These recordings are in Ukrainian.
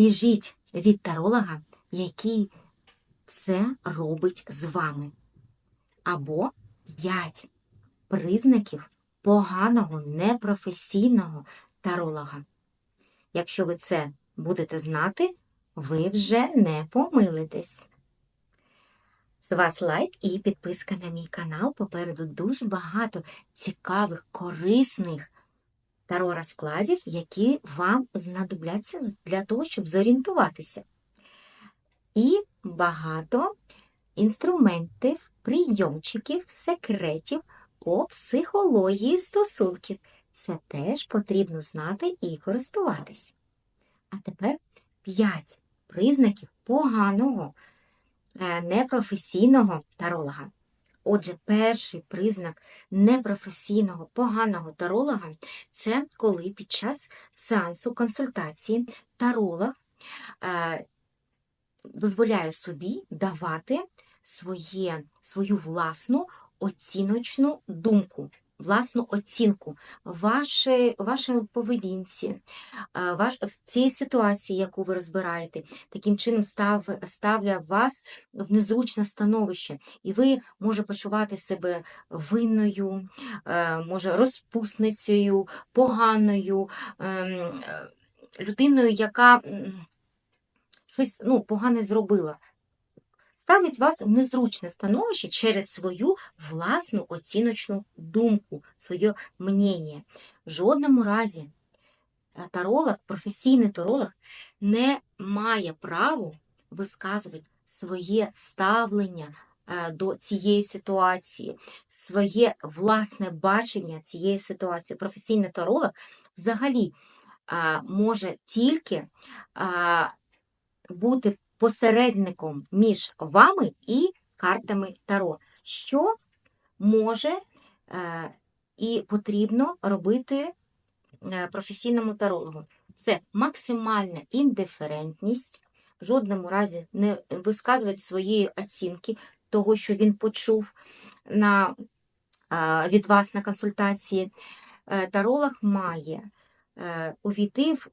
біжіть від таролога, який це робить з вами. Або 5 признаків поганого, непрофесійного таролога. Якщо ви це будете знати, ви вже не помилитесь. З вас лайк і підписка на мій канал. Попереду дуже багато цікавих, корисних таро розкладів, які вам знадобляться для того, щоб зорієнтуватися. І багато інструментів, прийомчиків, секретів по психології стосунків. Це теж потрібно знати і користуватись. А тепер 5 признаків поганого, е, непрофесійного таролога. Отже, перший признак непрофесійного, поганого таролога це коли під час сеансу консультації таролог е, дозволяє собі давати своє, свою власну оціночну думку, власну оцінку вашій, вашій поведінці, е, ваш, в цій ситуації, яку ви розбираєте, таким чином став, ставля вас в незручне становище, і ви може почувати себе винною, е, може розпусницею, поганою, ем, е, людиною, яка щось ну, погане зробила. Ставить вас в незручне становище через свою власну оціночну думку, своє мнення. В жодному разі е, таролог, професійний таролог не має права висказувати своє ставлення е, до цієї ситуації, своє власне бачення цієї ситуації. Професійний таролог взагалі е, може тільки бути посередником між вами і картами Таро, що може е, і потрібно робити е, професійному тарологу. Це максимальна індиферентність, в жодному разі не висказувати свої оцінки того, що він почув на, е, від вас на консультації. Таролог має увійти в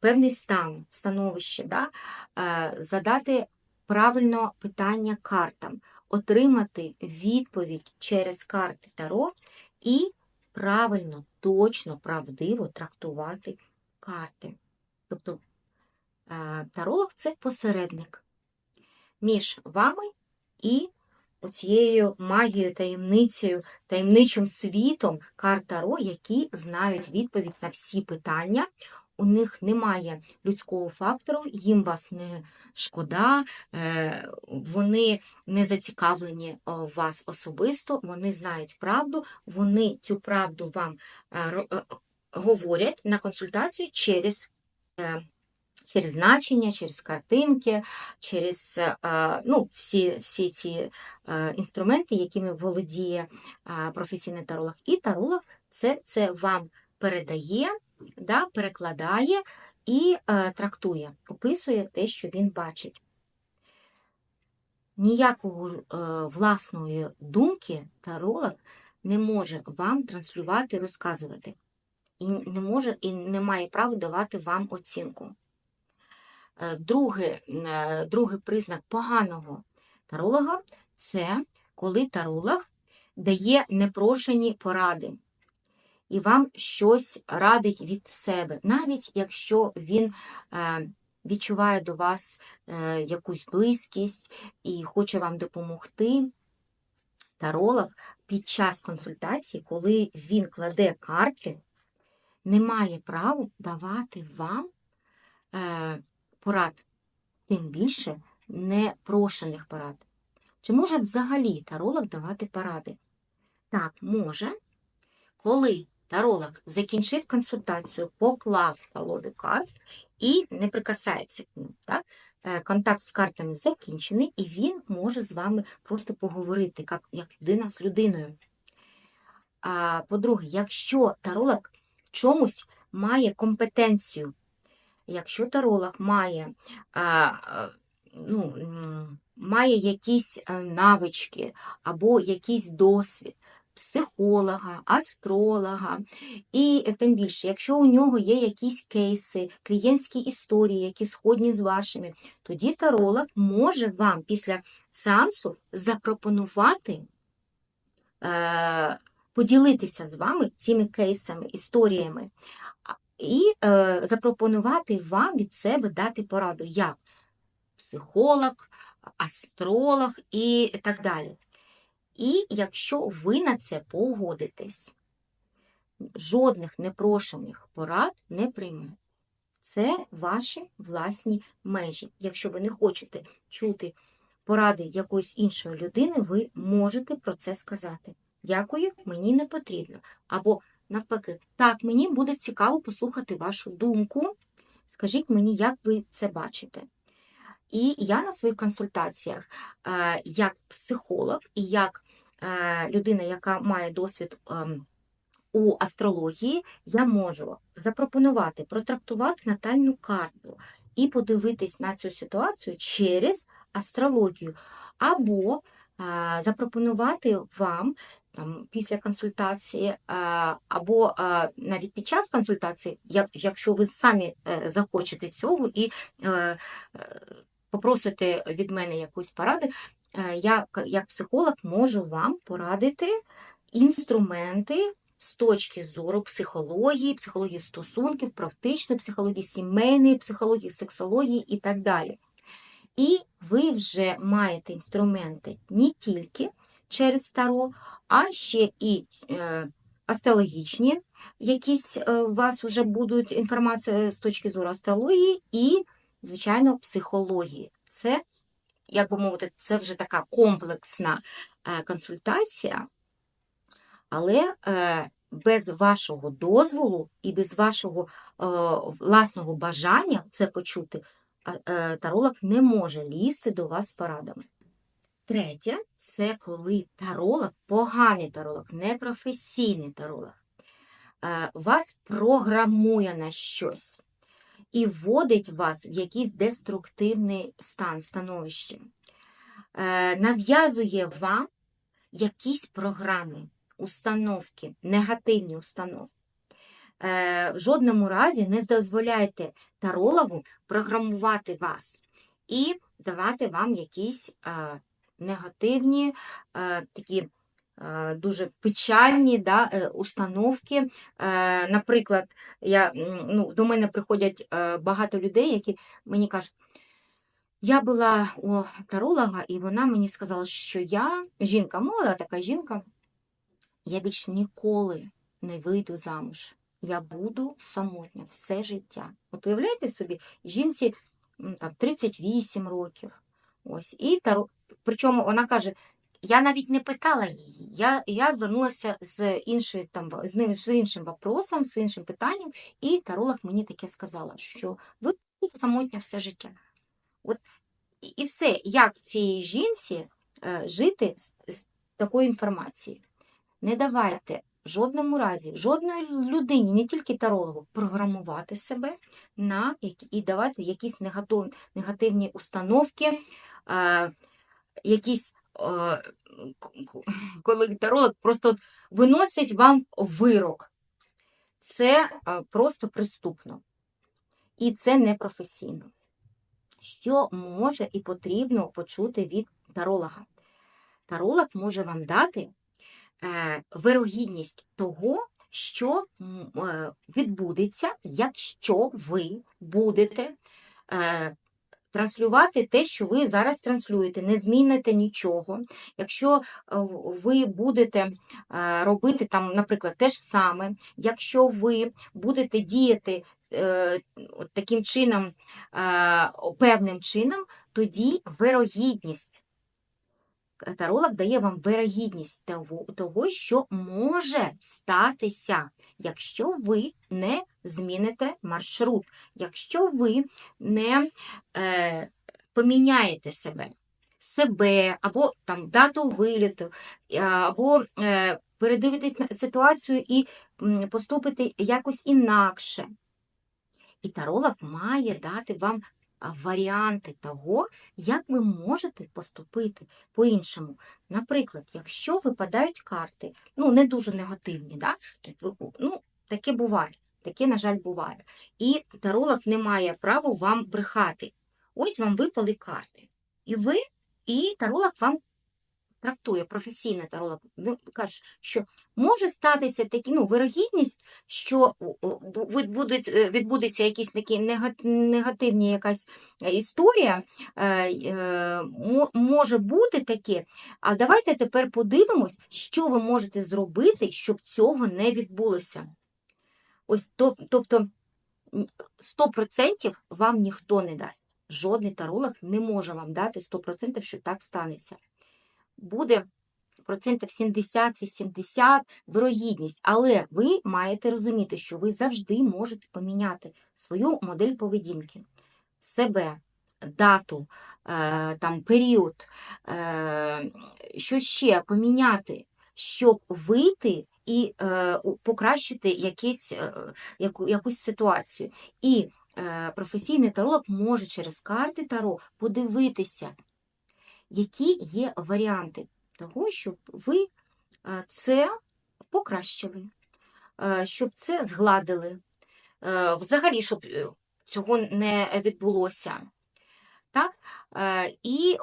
певний стан, становище, да? е, задати правильно питання картам, отримати відповідь через карти Таро і правильно, точно, правдиво трактувати карти. Тобто е, таролог це посередник між вами і оцією магією, таємницею, таємничим світом карт Таро, які знають відповідь на всі питання, у них немає людського фактору, їм вас не шкода, е, вони не зацікавлені в вас особисто, вони знають правду, вони цю правду вам е, е, говорять на консультацію через. е, Через значення, через картинки, через е, ну, всі, всі ці е, інструменти, якими володіє е, професійний таролог. І таролог це, це вам передає да, перекладає і е, трактує, описує те, що він бачить. Ніякого е, власної думки таролог не може вам транслювати, розказувати. І не може і не має права давати вам оцінку. Е, Другий, е, другий признак поганого таролога це коли таролог дає непрошені поради і вам щось радить від себе, навіть якщо він е, відчуває до вас е, якусь близькість і хоче вам допомогти. Таролог під час консультації, коли він кладе карти, не має права давати вам е, порад, тим більше непрошених порад. Чи може взагалі таролог давати поради? Так, може, коли таролог закінчив консультацію, поклав колоди карт і не прикасається к ним. Так? Е, Контакт з картами закінчений, і він може з вами просто поговорити, як, як людина з людиною. А, По-друге, якщо таролог в чомусь має компетенцію, якщо таролог має, а, ну, має якісь е, навички або якийсь досвід, психолога, астролога, і е, тим більше, якщо у нього є якісь кейси, клієнтські історії, які сходні з вашими, тоді таролог може вам після сеансу запропонувати е, поділитися з вами цими кейсами, історіями, і е, запропонувати вам від себе дати пораду, як психолог, астролог і так далі. І якщо ви на це погодитесь, жодних непрошених порад не приймете. Це ваші власні межі. Якщо ви не хочете чути поради якоїсь іншої людини, ви можете про це сказати. Дякую, мені не потрібно. Або навпаки, так, мені буде цікаво послухати вашу думку. Скажіть мені, як ви це бачите. І я на своїх консультаціях, е, як психолог і як е, людина, яка має досвід ем, у астрології, я можу запропонувати, протрактувати натальну карту і подивитись на цю ситуацію через астрологію, або е, запропонувати вам там, після консультації, е, або е, навіть під час консультації, якщо ви самі захочете цього і попросите від мене якусь поради, е, я як психолог можу вам порадити інструменти з точки зору психології, психології стосунків, практичної психології, сімейної психології, сексології і так далі. І ви вже маєте інструменти не тільки через Таро, а ще і е, астрологічні, якісь е, у вас вже будуть інформація з точки зору астрології і, звичайно, психології. Це, як би мовити, це вже така комплексна е, консультація, але е, без вашого дозволу і без вашого е, власного бажання це почути, таролог не може лізти до вас з порадами. Третє це коли таролог, поганий таролог, непрофесійний таролог, вас програмує на щось і вводить вас в якийсь деструктивний стан, становище, нав'язує вам якісь програми, установки, негативні установки. Е, В жодному разі не дозволяйте тарологу програмувати вас і давати вам якісь е, негативні, е, такі дуже печальні да, е, установки. Е, Наприклад, я, ну, до мене приходять е, багато людей, які мені кажуть, я була у таролога, і вона мені сказала, що я жінка, молода така жінка, я більш ніколи не вийду замуж. Я буду самотня все життя. От уявляєте собі, жінці там, 38 років. Ось, і таро... Причому вона каже, я навіть не питала її. Я, я звернулася з іншою там з ним з іншим вопросом, з іншим питанням, і таролог мені таке сказала, що ви самотня все життя. От і, і все, як цій жінці е, жити з, з такою інформацією. Не давайте в жодному разі, жодної людині, не тільки тарологу, програмувати себе на і давати якісь негативні установки, е, якісь, коли таролог просто виносить вам вирок. Це е, просто преступно. І це непрофесійно. Що може і потрібно почути від таролога? Таролог може вам дати е, вирогідність того, що е, відбудеться, якщо ви будете е, транслювати те, що ви зараз транслюєте, не зміните нічого. Якщо е, ви будете е, робити там, наприклад, те ж саме, якщо ви будете діяти е, таким чином, певним чином, тоді вирогідність таролог дає вам вирогідність того, того, що може статися, якщо ви не зміните маршрут, якщо ви не е, поміняєте себе, себе або там дату виліту, е, або е, передивитесь на ситуацію і поступити якось інакше. І таролог має дати вам варіанти того, як ви можете поступити по-іншому. Наприклад, якщо випадають карти, ну не дуже негативні, да? ну, таке буває, таке, на жаль, буває. І таролог не має права вам брехати. Ось вам випали карти. І ви, і таролог вам трактує, професійний таролог, він каже, що може статися такі, ну, вирогідність, що е, відбудеться якісь такі негативні якась е, історія, е, мо- може бути таке. А давайте тепер подивимось, що ви можете зробити, щоб цього не відбулося. Ось, тобто, 100% вам ніхто не дасть. Жодний таролог не може вам дати 100%, що так станеться. Буде процентів 70-80 вирогідність, але ви маєте розуміти, що ви завжди можете поміняти свою модель поведінки, себе, дату, е, там, період, е, що ще поміняти, щоб вийти і е, покращити якийсь, е, яку, якусь ситуацію. І професійний таролог може через карти Таро подивитися, які є варіанти того, щоб ви е, це покращили, е, щоб це згладили, е, взагалі, щоб цього не відбулося. Так? І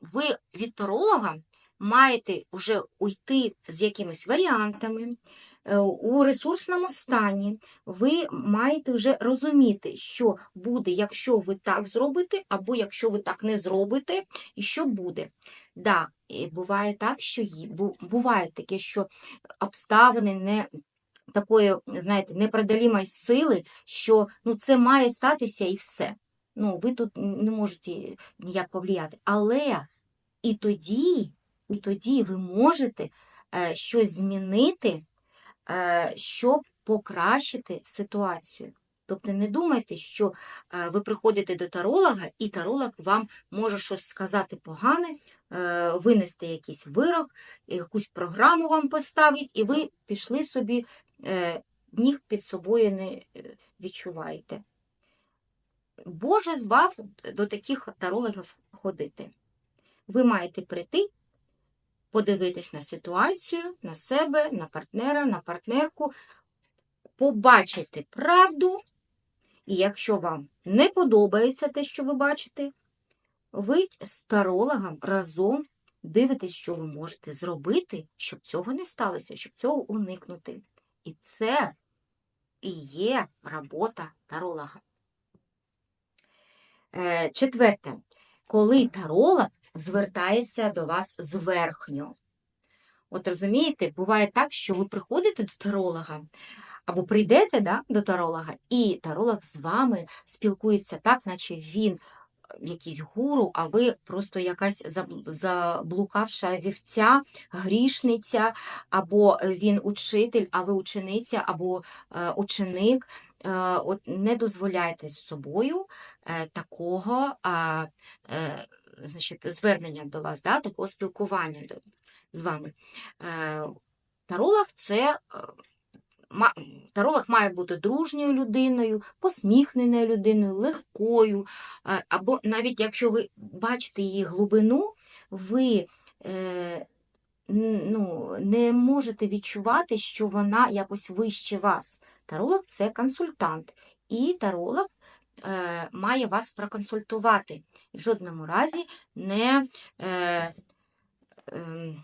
ви від таролога маєте вже уйти з якимись варіантами е, у ресурсному стані. Ви маєте вже розуміти, що буде, якщо ви так зробите, або якщо ви так не зробите, і що буде. Да, буває так, що буває таке, що обставини не такої, знаєте, непреодолімої сили, що ну, це має статися і все. Ну, ви тут не можете ніяк повлияти. Але і тоді, і тоді ви можете е, щось змінити, е, щоб покращити ситуацію. Тобто не думайте, що е, ви приходите до таролога, і таролог вам може щось сказати погане, винести якийсь вирок, якусь програму вам поставить, і ви пішли собі, ніг під собою не відчуваєте. Боже збав до таких тарологів ходити. Ви маєте прийти, подивитись на ситуацію, на себе, на партнера, на партнерку, побачити правду, і якщо вам не подобається те, що ви бачите, ви з тарологом разом дивитесь, що ви можете зробити, щоб цього не сталося, щоб цього уникнути. І це і є робота таролога. Е, Четверте, коли таролог звертається до вас зверхньо. От розумієте, буває так, що ви приходите до таролога, або прийдете да, до таролога, і таролог з вами спілкується так, наче він якийсь гуру, а ви просто якась заблукавша вівця, грішниця, або він учитель, а ви учениця, або е, ученик. Е, от не дозволяйте з собою е, такого е, значить, звернення до вас, да, такого спілкування з вами. Е, таролог це. е, Таролог має бути дружньою людиною, посміхненою людиною, легкою. Е, Або навіть якщо ви бачите її глибину, ви ну, не можете відчувати, що вона якось вище вас. Таролог це консультант, і таролог е, має вас проконсультувати. І в жодному разі не, е, е,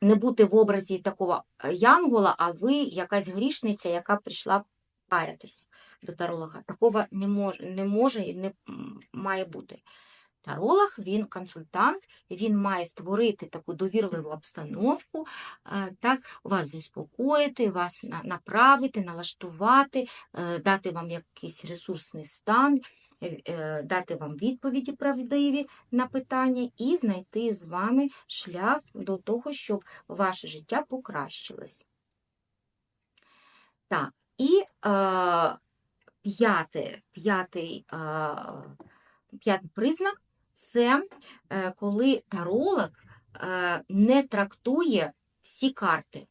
не бути в образі такого янгола, а ви якась грішниця, яка прийшла каятись до таролога. Такого не може, не може і не має бути. Таролог, він консультант, він має створити таку довірливу обстановку, е, так, вас заспокоїти, вас направити, налаштувати, е, дати вам якийсь ресурсний стан, е, дати вам відповіді правдиві на питання і знайти з вами шлях до того, щоб ваше життя покращилось. Так, і е, п'яте, п'ятий, е, п'ятий признак це е, коли таролог е, не трактує всі карти.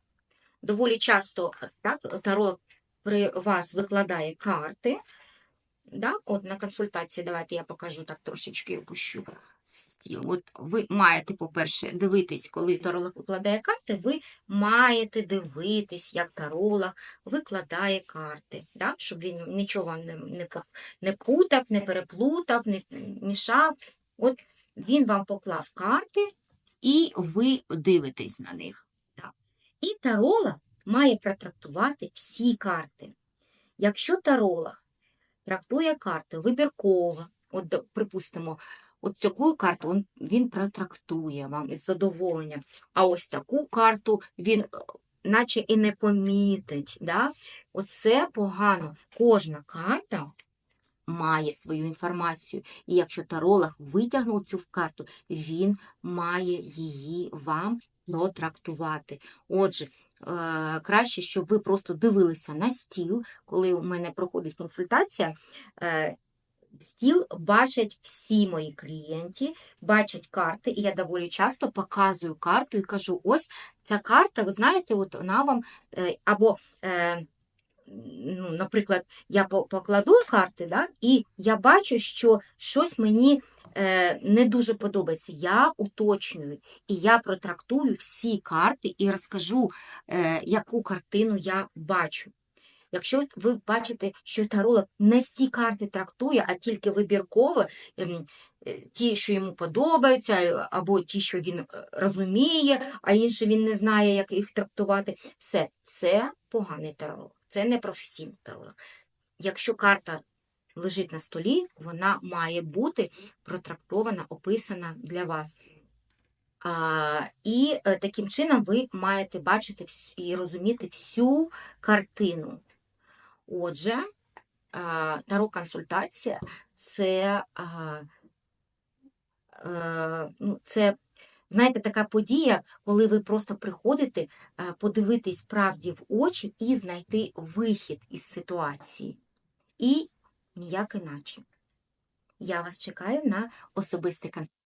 Доволі часто так, таролог при вас викладає карти, да, от на консультації, давайте я покажу так трошечки опущу стіл. От ви маєте, по-перше, дивитись, коли таролог викладає карти, ви маєте дивитись, як таролог викладає карти, да, щоб він нічого не, не, не путав, не переплутав, не мішав. От він вам поклав карти, і ви дивитесь на них. І таролог має протрактувати всі карти. Якщо таролог трактує карти вибірково, от, припустимо, от таку карту він, він протрактує вам із задоволенням, а ось таку карту він е, наче і не помітить. Да? Оце погано. Кожна карта має свою інформацію. І якщо таролог витягнув цю карту, він має її вам протрактувати. Отже, е, краще, щоб ви просто дивилися на стіл, коли у мене проходить консультація. е, Стіл бачать всі мої клієнти, бачать карти, і я доволі часто показую карту і кажу: ось ця карта, ви знаєте, от вона вам е, або. Ну, наприклад, я покладу карти, да, і я бачу, що щось мені е, не дуже подобається. Я уточнюю і я протрактую всі карти і розкажу, е, яку картину я бачу. Якщо ви бачите, що таролог не всі карти трактує, а тільки вибірково, ем, е, ті, що йому подобаються, е, або ті, що він е, розуміє, а інші він не знає, як їх трактувати, все, це поганий таролог, це не професійний таролог. Якщо карта лежить на столі, вона має бути протрактована, описана для вас. А, і е, таким чином ви маєте бачити і розуміти всю картину. Отже, таро-консультація це, а, е, ну, це, знаєте, така подія, коли ви просто приходите е, подивитись правді в очі і знайти вихід із ситуації. І ніяк іначе. Я вас чекаю на особистий консультацію.